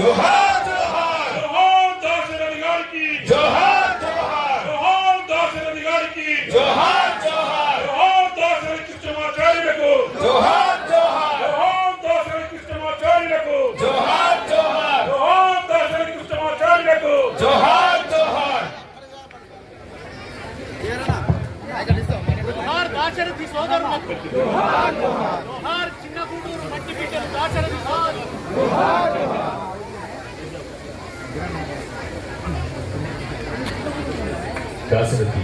జోహార్! జోహార్ జోహార్ దాశరథి గారికి! జోహార్! జోహార్! జోహార్ దాశరథి గారికి! జోహార్! జోహార్! జోహార్ దాశరథి కృష్ణమాచార్యులకు! జోహార్! జోహార్! జోహార్ దాశరథి కృష్ణమాచార్యులకు! జోహార్! జోహార్! జోహార్ దాశరథి కృష్ణమాచార్యులకు! జోహార్! జోహార్! జోహార్ దాశరథి సోదరులకు! జోహార్! చిన్న గూడూరు దాసరథి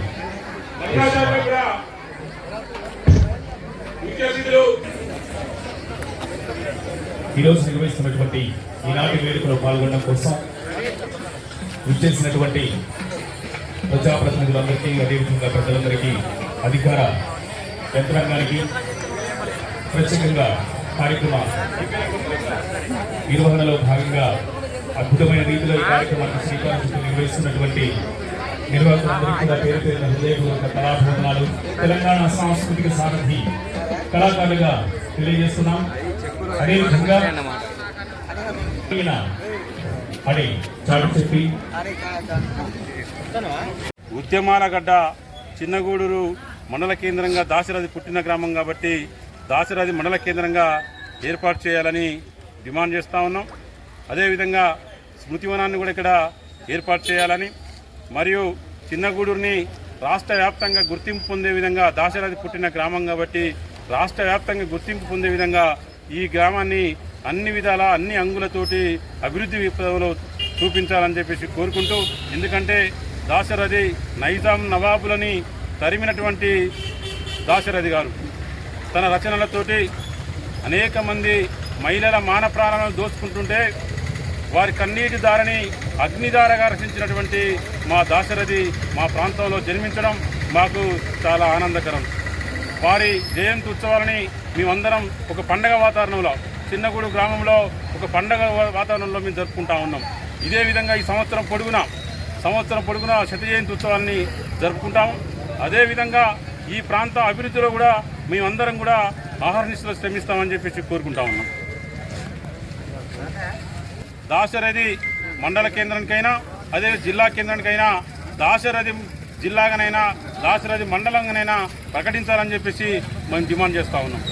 ఈరోజు నిర్వహిస్తున్నటువంటి ఈనాటి వేడుకలో పాల్గొనడం కోసం విచ్చేసినటువంటి ప్రజాప్రతినిధులందరికీ అదేవిధంగా ప్రజలందరికీ అధికార యంత్రాంగానికి ప్రత్యేకంగా కార్యక్రమ నిర్వహణలో భాగంగా అద్భుతమైన రీతిలో ఈ కార్యక్రమాన్ని శ్రీకారం నిర్వహిస్తున్నటువంటి నిర్వాహకులందరికీ కూడా పేరు పేరున హృదయపూర్వక కళాభవనాలు తెలంగాణ సాంస్కృతిక సారథి కళాకారులుగా తెలియజేస్తున్నాం. అదేవిధంగా అడే అడి చాటు చెప్పి ఉద్యమాల గడ్డ చిన్నగూడూరు మండల కేంద్రంగా దాశరథి పుట్టిన గ్రామం కాబట్టి దాశరథి మండల కేంద్రంగా ఏర్పాటు చేయాలని డిమాండ్ చేస్తూ ఉన్నాం. అదేవిధంగా స్మృతివనాన్ని కూడా ఇక్కడ ఏర్పాటు చేయాలని మరియు చిన్నగూడూరుని రాష్ట్ర వ్యాప్తంగా గుర్తింపు పొందే విధంగా దాశరథి పుట్టిన గ్రామం కాబట్టి రాష్ట్ర వ్యాప్తంగా గుర్తింపు పొందే విధంగా ఈ గ్రామాన్ని అన్ని విధాల అన్ని అంగులతోటి అభివృద్ధి విప్లవంలో చూపించాలని చెప్పేసి కోరుకుంటూ ఎందుకంటే దాశరథి నైజాం నవాబులని తరిమినటువంటి దాశరథి గారు. తన రచనలతోటి అనేక మంది మహిళల మాన ప్రాణాలను దోచుకుంటుంటే వారి కన్నీటి దారని అగ్నిధారగా రచించినటువంటి మా దాశరథి మా ప్రాంతంలో జన్మించడం మాకు చాలా ఆనందకరం. వారి జయంతి ఉత్సవాలని మేమందరం ఒక పండగ వాతావరణంలో చిన్నగూడు గ్రామంలో ఒక పండగ వాతావరణంలో మేము జరుపుకుంటా ఉన్నాం. ఇదే విధంగా ఈ సంవత్సరం పొడుగునా సంవత్సరం పొడుగున శత జయంతి ఉత్సవాన్ని జరుపుకుంటాము అదేవిధంగా ఈ ప్రాంత అభివృద్ధిలో కూడా మేమందరం కూడా ఆహర్నిశలో శ్రమిస్తామని చెప్పేసి కోరుకుంటా ఉన్నాం. దాశరథి మండల కేంద్రానికైనా అదే జిల్లా కేంద్రానికైనా దాశరథి జిల్లాగానైనా దాశరథి మండలంగానైనా ప్రకటించాలని చెప్పేసి మేము డిమాండ్ చేస్తా ఉన్నాం.